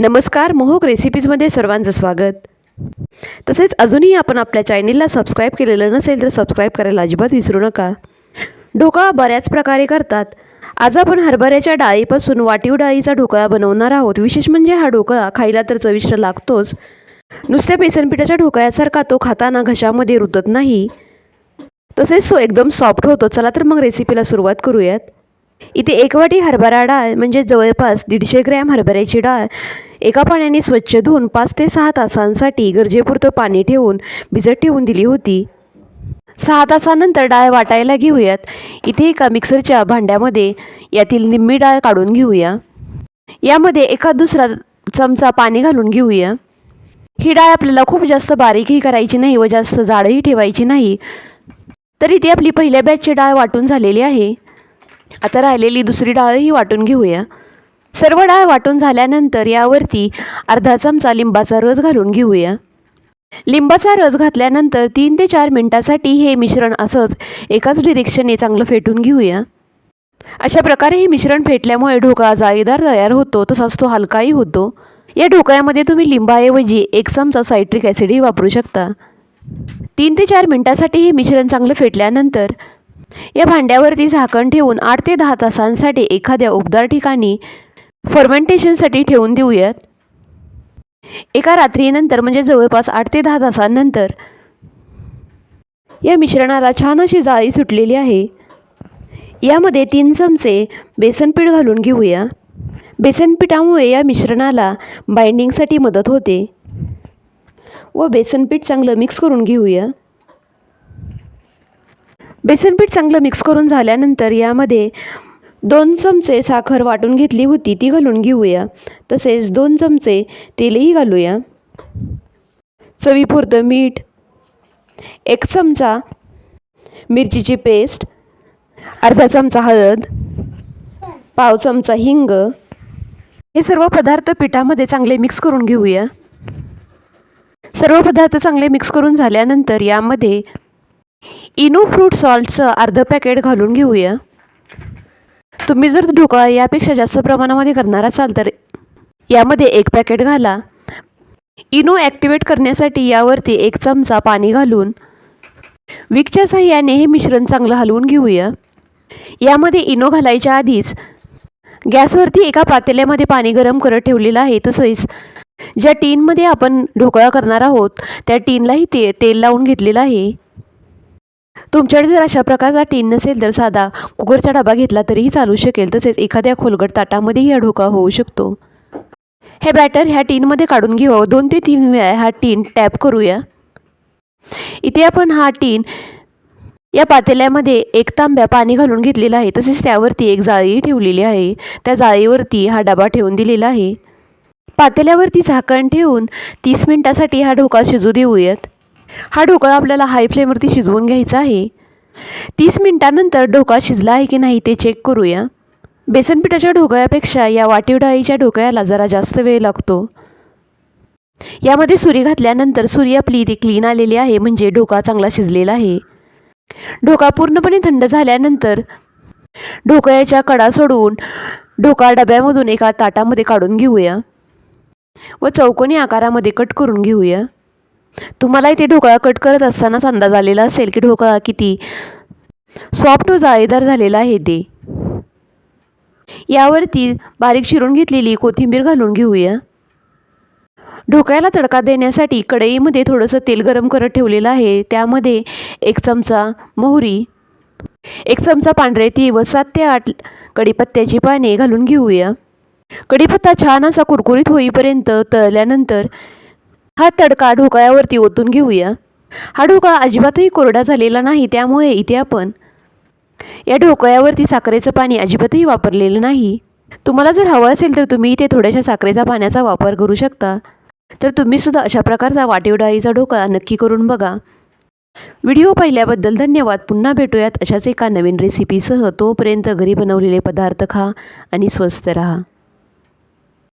नमस्कार मोहक रेसिपीजमध्ये सर्वांचं स्वागत. तसेच अजूनही आपण आपल्या चॅनेलला सबस्क्राईब केलेलं नसेल तर सबस्क्राईब करायला अजिबात विसरू नका. ढोकळा बऱ्याच प्रकारे करतात. आज आपण हरभऱ्याच्या डाळीपासून वाटीव डाळीचा ढोकळा बनवणार आहोत. विशेष म्हणजे हा ढोकळा खायला तर चविष्ट लागतोच. नुसत्या बेसनपिठाच्या ढोकळ्यासारखा तो खाताना घशामध्ये रुतत नाही. तसेच तो एकदम सॉफ्ट होतो. चला तर मग रेसिपीला सुरुवात करूयात. इथे एक वाटी हरभरा डाळ म्हणजे जवळपास दीडशे ग्रॅम हरभऱ्याची डाळ एका पाण्याने स्वच्छ धुवून पाच ते सहा तासांसाठी गरजेपुरतं पाणी ठेवून भिजत ठेवून दिली होती. सहा तासानंतर डाळ वाटायला घेऊयात. इथे एका मिक्सरच्या भांड्यामध्ये यातील निम्मी डाळ काढून घेऊया. यामध्ये एका दुसरा चमचा पाणी घालून घेऊया. ही डाळ आपल्याला खूप जास्त बारीकही करायची नाही व जास्त जाडही ठेवायची नाही. तरी ती आपली पहिल्या बॅचची डाळ वाटून झालेली आहे. आता राहिलेली दुसरी डाळही वाटून घेऊया. सर्व डाळ वाटून झाल्यानंतर यावरती अर्धा चमचा लिंबाचा रस घालून घेऊया. लिंबाचा रस घातल्यानंतर तीन ते चार मिनटासाठी हे मिश्रण असंच एकाच डिरेक्शनने चांगलं फेटून घेऊया. अशा प्रकारे हे मिश्रण फेटल्यामुळे ढोकळा जाळीदार तयार होतो तसाच तो हलकाही होतो. या ढोकळ्यामध्ये तुम्ही लिंबाऐवजी एक चमचा सायट्रिक ॲसिडही वापरू शकता. तीन ते चार मिनटासाठी हे मिश्रण चांगलं फेटल्यानंतर या भांड्यावरती झाकण ठेवून आठ ते दहा तासांसाठी एखाद्या उबदार ठिकाणी फर्मेंटेशनसाठी ठेवून देऊयात. एका रात्रीनंतर म्हणजे जवळपास आठ ते दहा तासांनंतर या मिश्रणाला छान अशी जाळी सुटलेली आहे. यामध्ये तीन चमचे बेसनपीठ घालून घेऊया. बेसनपीठामुळे या मिश्रणाला बाइंडिंगसाठी मदत होते. व बेसनपीठ चांगलं मिक्स करून घेऊया. बेसनपीठ चांगलं मिक्स करून झाल्यानंतर यामध्ये दोन चमचे साखर वाटून घेतली होती ती घालून घेऊया. तसेच दोन चमचे तेलही घालूया. चवीपुरतं मीठ एक चमचा मिरचीची पेस्ट अर्धा चमचा हळद पाव चमचा हिंग. हे सर्व पदार्थ पिठामध्ये चांगले मिक्स करून घेऊया. सर्व पदार्थ चांगले मिक्स करून झाल्यानंतर यामध्ये इनो फ्रूट सॉल्टचं अर्धं पॅकेट घालून घेऊया. तुम्ही जर ढोकळा यापेक्षा जास्त प्रमाणामध्ये करणार असाल तर यामध्ये एक पॅकेट घाला. इनो ॲक्टिवेट करण्यासाठी यावरती एक चमचा पाणी घालून विकच्या साह्याने हे मिश्रण चांगलं हलवून घेऊया. यामध्ये इनो घालायच्या आधीच गॅसवरती एका पातेल्यामध्ये पाणी गरम करत ठेवलेलं आहे. तसेच ज्या टीनमध्ये आपण ढोकळा करणार आहोत त्या टीनलाही ते तेल लावून घेतलेलं आहे. तुमच्याकडे जर अशा प्रकारचा टीन नसेल तर साधा कुकरचा डबा घेतला तरीही चालू शकेल. तसेच एखाद्या खोलगट ताटामध्येही हा ढोका होऊ शकतो. हे बॅटर ह्या टीनमध्ये काढून घेऊ. हो, दोन ते तीन वेळा हा टीन टॅप करूया. इथे आपण हा टीन या पातेल्यामध्ये एक तांब्या पाणी घालून घेतलेला आहे. तसेच त्यावरती एक जाळी ठेवलेली आहे. त्या जाळीवरती हा डबा ठेवून दिलेला आहे. पातेल्यावरती झाकण ठेवून तीस मिनटासाठी हा ढोका शिजू देऊयात. हा ढोकळा आपल्याला हाय फ्लेमवरती शिजवून घ्यायचा आहे. तीस मिनटानंतर ढोका शिजला आहे की नाही ते चेक करूया. बेसनपिठाच्या ढोकळ्यापेक्षा या वाटीव डाळीच्या ढोकळ्याला जरा जास्त वेळ लागतो. यामध्ये सुरी घातल्यानंतर सुरी आपली ती क्लीन आलेली आहे म्हणजे ढोका चांगला शिजलेला आहे. ढोका पूर्णपणे थंड झाल्यानंतर ढोकळ्याच्या कडा सोडवून ढोका डब्यामधून एका ताटामध्ये काढून घेऊया. व चौकोनी आकारामध्ये कट करून घेऊया. तुम्हाला इथे ढोकळा कट करत असतानाच अंदाज आलेला असेल की ढोकळा किती सॉफ्ट व जाळीदार झालेला आहे ते. यावरती बारीक चिरून घेतलेली कोथिंबीर घालून घेऊया. ढोकळ्याला तडका देण्यासाठी कढईमध्ये थोडंसं तेल गरम करत ठेवलेलं आहे. त्यामध्ये एक चमचा मोहरी एक चमचा पांढरे ती व सात ते आठ कढीपत्त्याची पाने घालून घेऊया. कढीपत्ता छान असा कुरकुरीत होईपर्यंत तळल्यानंतर हा तडका ढोकळ्यावरती ओतून घेऊया. हा ढोकळा अजिबातही कोरडा झालेला नाही त्यामुळे इथे आपण या ढोकळ्यावरती साखरेचं पाणी अजिबातही वापरलेलं नाही. तुम्हाला जर हवं असेल तर तुम्ही इथे थोड्याशा साखरेचा पाण्याचा वापर करू शकता. तर तुम्हीसुद्धा अशा प्रकारचा वाटीव डाळीचा ढोकळा नक्की करून बघा. व्हिडिओ पाहिल्याबद्दल धन्यवाद. पुन्हा भेटूयात अशाच एका नवीन रेसिपीसह तोपर्यंत घरी बनवलेले पदार्थ खा आणि स्वस्थ रहा.